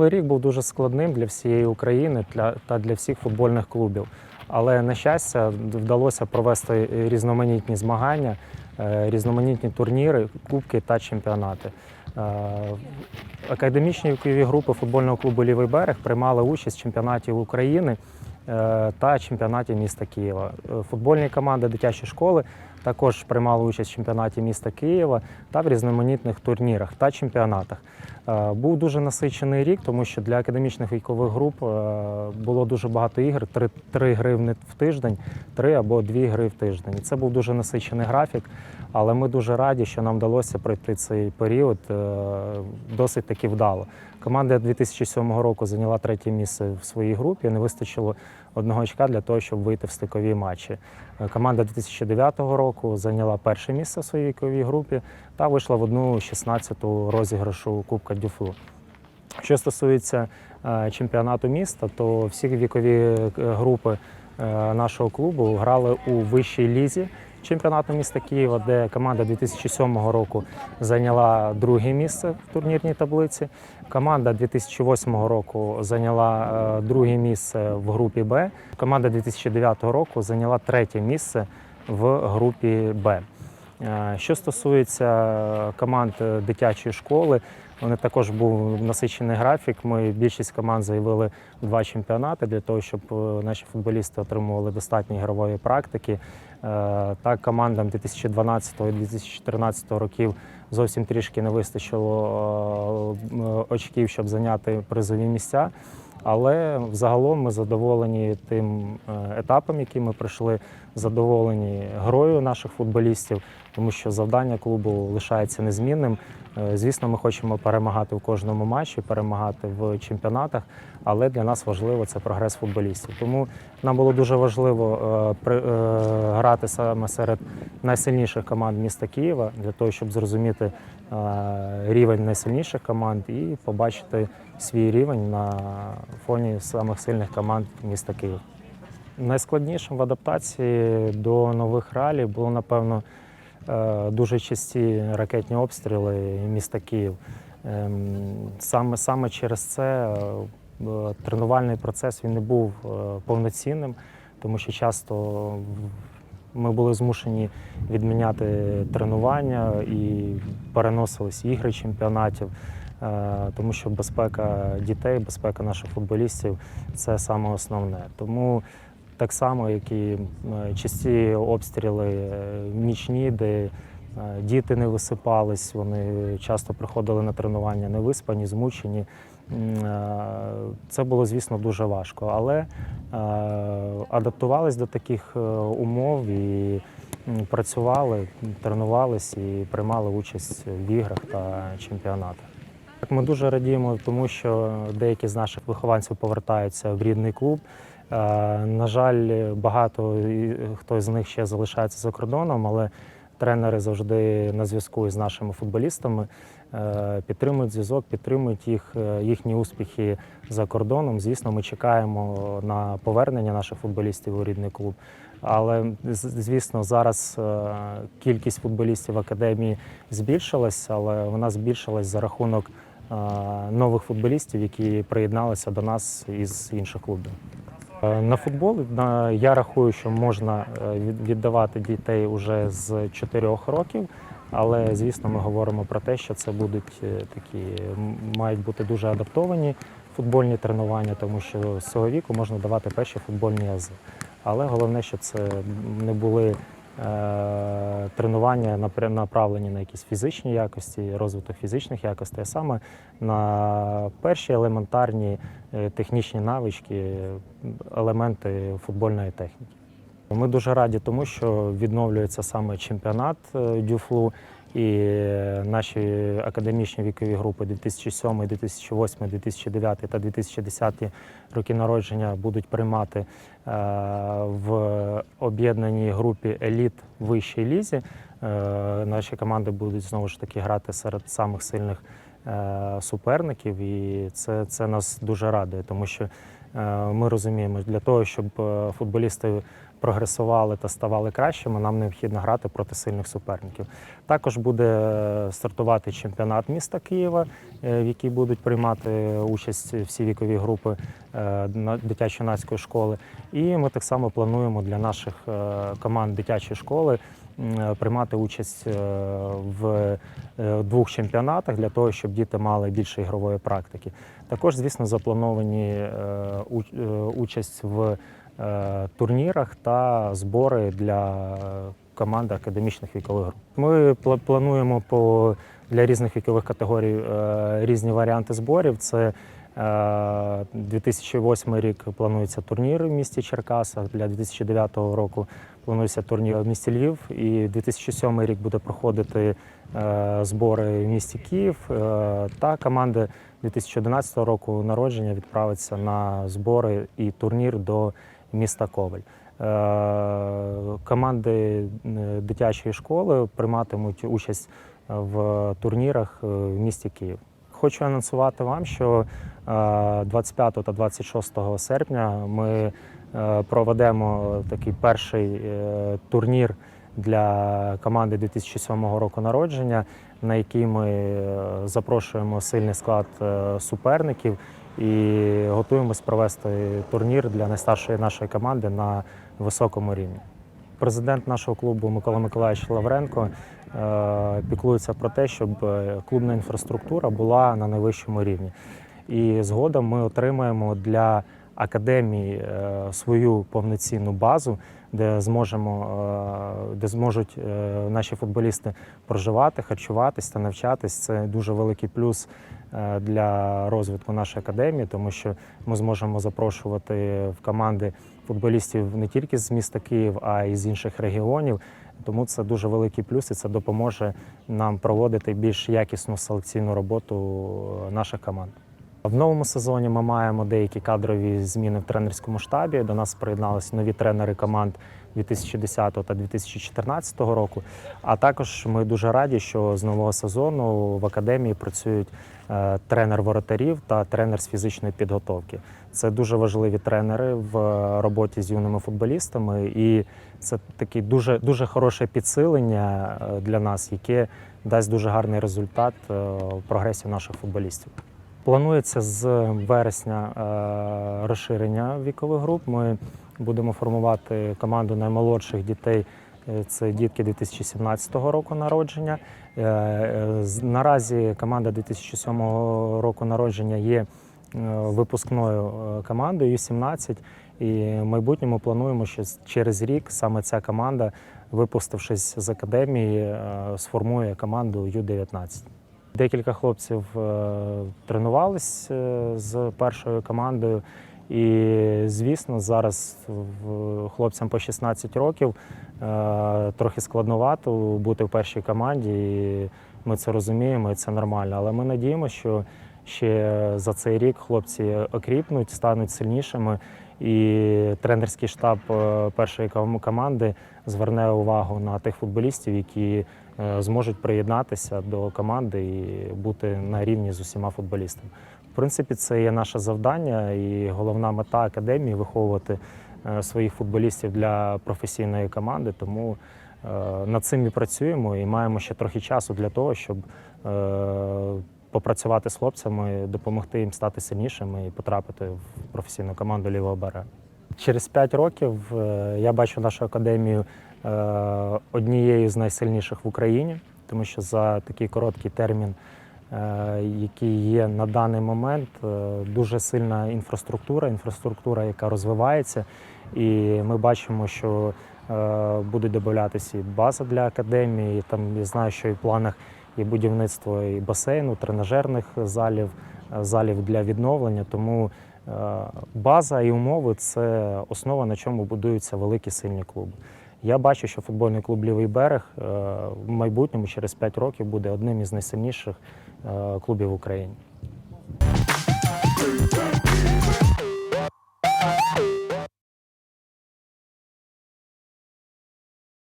Минулий рік був дуже складним для всієї України для- та для всіх футбольних клубів. Але на щастя вдалося провести різноманітні змагання, е, різноманітні турніри, кубки та чемпіонати. Е, Академічні групи футбольного клубу Лівий берег приймали участь в чемпіонаті України е, та чемпіонаті міста Києва. Футбольні команди дитячої школи також приймали участь в чемпіонаті міста Києва та в різноманітних турнірах та чемпіонатах. Е, Був дуже насичений рік, тому що для академічних вікових груп е, було дуже багато ігр, три, три гри в тиждень, три або дві гри в тиждень. І це був дуже насичений графік, але ми дуже раді, що нам вдалося пройти цей період е, досить таки вдало. Команда 2007 року зайняла третє місце в своїй групі. Не вистачило одного очка для того, щоб вийти в стикові матчі. Е, Команда 2009 року зайняла перше місце в своїй віковій групі та вийшла в одну 16-ту розіграшу Кубка Дюфлу. Що стосується е, чемпіонату міста, то всі вікові е, групи нашого клубу грали у вищій лізі чемпіонату міста Києва, де команда 2007 року зайняла друге місце в турнірній таблиці. Команда 2008 року зайняла е, друге місце в групі Б. Команда 2009 року зайняла третє місце в групі Б. Е, Що стосується команд дитячої школи, вони також був насичений графік. Ми більшість команд заявили два чемпіонати для того, щоб е, наші футболісти отримували достатньо ігрової практики. Е, Так, командам 2012 і 2014 років зовсім трішки не вистачило е, очків, щоб зайняти призові місця. Але взагалом ми задоволені тим е, етапом, який ми пройшли, задоволені грою наших футболістів, тому що завдання клубу лишається незмінним. Е, Звісно, ми хочемо перемагати в кожному матчі, перемагати в чемпіонатах, але для нас важливо це прогрес футболістів. Тому нам було дуже важливо грати саме серед найсильніших команд міста Києва для того, щоб зрозуміти е, рівень найсильніших команд і побачити свій рівень на фоні самих сильних команд міста Києва. Найскладнішим в адаптації до нових реалій було, напевно, е, дуже часті ракетні обстріли міста Київ. Ем, Саме, саме через це е, тренувальний процес він не був повноцінним, тому що часто ми були змушені відміняти тренування і переносились ігри чемпіонатів, е, тому що безпека дітей, безпека наших футболістів це саме основне. Тому так само, як і е, часті обстріли е, нічні, де діти не висипались, вони часто приходили на тренування невиспані, змучені. Е, Це було, звісно, дуже важко, але е, адаптувались до таких е, умов і працювали, тренувались і приймали участь в іграх та чемпіонатах. Ми дуже радіємо, тому що деякі з наших вихованців повертаються в рідний клуб. Е, На жаль, багато хто з них ще залишається за кордоном, але тренери завжди на зв'язку із нашими футболістами, е, підтримують зв'язок, підтримують їх, е, їхні успіхи за кордоном. Звісно, ми чекаємо на повернення наших футболістів у рідний клуб. Але звісно, зараз е, кількість футболістів академії збільшилась, але вона збільшилась за рахунок нових футболістів, які приєдналися до нас із інших клубів. Е, На футбол я рахую, що можна е, віддавати дітей уже з 4 років, але звісно, ми говоримо про те, що це будуть е, такі мають бути дуже адаптовані футбольні тренування, тому що з цього віку можна давати перші футбольні ази. Але головне, щоб це не були тренування направлені на якісь фізичні якості, розвиток фізичних якостей, а саме на перші елементарні е, технічні навички, елементи футбольної техніки. Ми дуже раді тому, що відновлюється саме чемпіонат е, Дюфлу, і наші академічні вікові групи 2007, 2008, 2009 та 2010 роки народження будуть приймати е, в об'єднаній групі еліт вищій лізі. Е, Наші команди будуть знову ж таки грати серед самих сильних суперників, і це, це нас дуже радує, тому що е, ми розуміємо, для того, щоб е, футболісти прогресували та ставали кращими, нам необхідно грати проти сильних суперників. Також буде е, стартувати чемпіонат міста Києва, е, в який будуть приймати участь всі вікові групи е, на- дитячо-юнацької школи. І ми так само плануємо для наших е, команд дитячої школи е, приймати участь е, в е, двох чемпіонатах для того, щоб діти мали більше ігрової практики. Також, звісно, заплановані е, уч- е, участь в е, турнірах та збори для команд академічних вікових груп. Ми плануємо по для різних вікових категорій е, різні варіанти зборів. Це е, 2008 рік планується турнір в місті Черкасах. Для 2009 року планується турнір в місті Львів. І 2007 рік буде проходити е, збори в місті Київ. Е, Та команди 2011 року народження відправиться на збори і турнір до міста Коваль. Е, Команди дитячої школи прийматимуть участь в турнірах в місті Київ. Хочу анонсувати вам, що е, 25 та 26 серпня ми проведемо такий перший е, турнір для команди 2007 року народження, на який ми е, запрошуємо сильний склад е, суперників і готуємось провести турнір для найстаршої нашої команди на високому рівні. Президент нашого клубу Микола Миколаївич Лавренко е, піклується про те, щоб е, клубна інфраструктура була на найвищому рівні. І згодом ми отримаємо для академії е, свою повноцінну базу, де зможемо, е, де зможуть е, наші футболісти проживати, харчуватись та навчатись. Це дуже великий плюс для розвитку нашої академії, тому що ми зможемо запрошувати в команди футболістів не тільки з міста Київ, а й з інших регіонів. Тому це дуже великий плюс, і це допоможе нам проводити більш якісну селекційну роботу наших команд. В новому сезоні ми маємо деякі кадрові зміни в тренерському штабі. До нас приєдналися нові тренери команд 2010 та 2014 року. А також ми дуже раді, що з нового сезону в академії працюють е, тренер воротарів та тренер з фізичної підготовки. Це дуже важливі тренери в роботі з юними футболістами, і це таке дуже, дуже хороше підсилення е, для нас, яке дасть дуже гарний результат е, в прогресі наших футболістів. Планується з вересня е, розширення вікових груп. Ми будемо формувати команду наймолодших дітей. Е, Це дітки 2017 року народження. Е, Наразі команда 2007 року народження є випускною командою Ю-17. І в майбутньому плануємо, що через рік саме ця команда, випустившись з академії, сформує команду Ю-19. Декілька хлопців е, тренувались е, з першою командою. І, звісно, зараз хлопцям по 16 років е, трохи складновато бути в першій команді. І ми це розуміємо, і це нормально. Але ми надіємося, що ще за цей рік хлопці окріпнуть, стануть сильнішими. І тренерський штаб першої команди зверне увагу на тих футболістів, які зможуть приєднатися до команди і бути на рівні з усіма футболістами. В принципі, це є наше завдання і головна мета академії виховувати е, своїх футболістів для професійної команди. Тому е, над цим і працюємо і маємо ще трохи часу для того, щоб е, попрацювати з хлопцями, допомогти їм стати сильнішими і потрапити в професійну команду лівого берега. Через 5 років е, я бачу нашу академію е, однією з найсильніших в Україні, тому що за такий короткий термін, е, який є на даний момент, е, дуже сильна інфраструктура, інфраструктура, яка розвивається, і ми бачимо, що е, будуть додатися і база для академії. Там я знаю, що і в планах є будівництво і басейну, тренажерних залів, е, залів для відновлення. Тому е, база і умови це основа, на чому будуються великі сильні клуби. Я бачу, що футбольний клуб Лівий берег е, в майбутньому через 5 років буде одним із найсильніших е, клубів в Україні.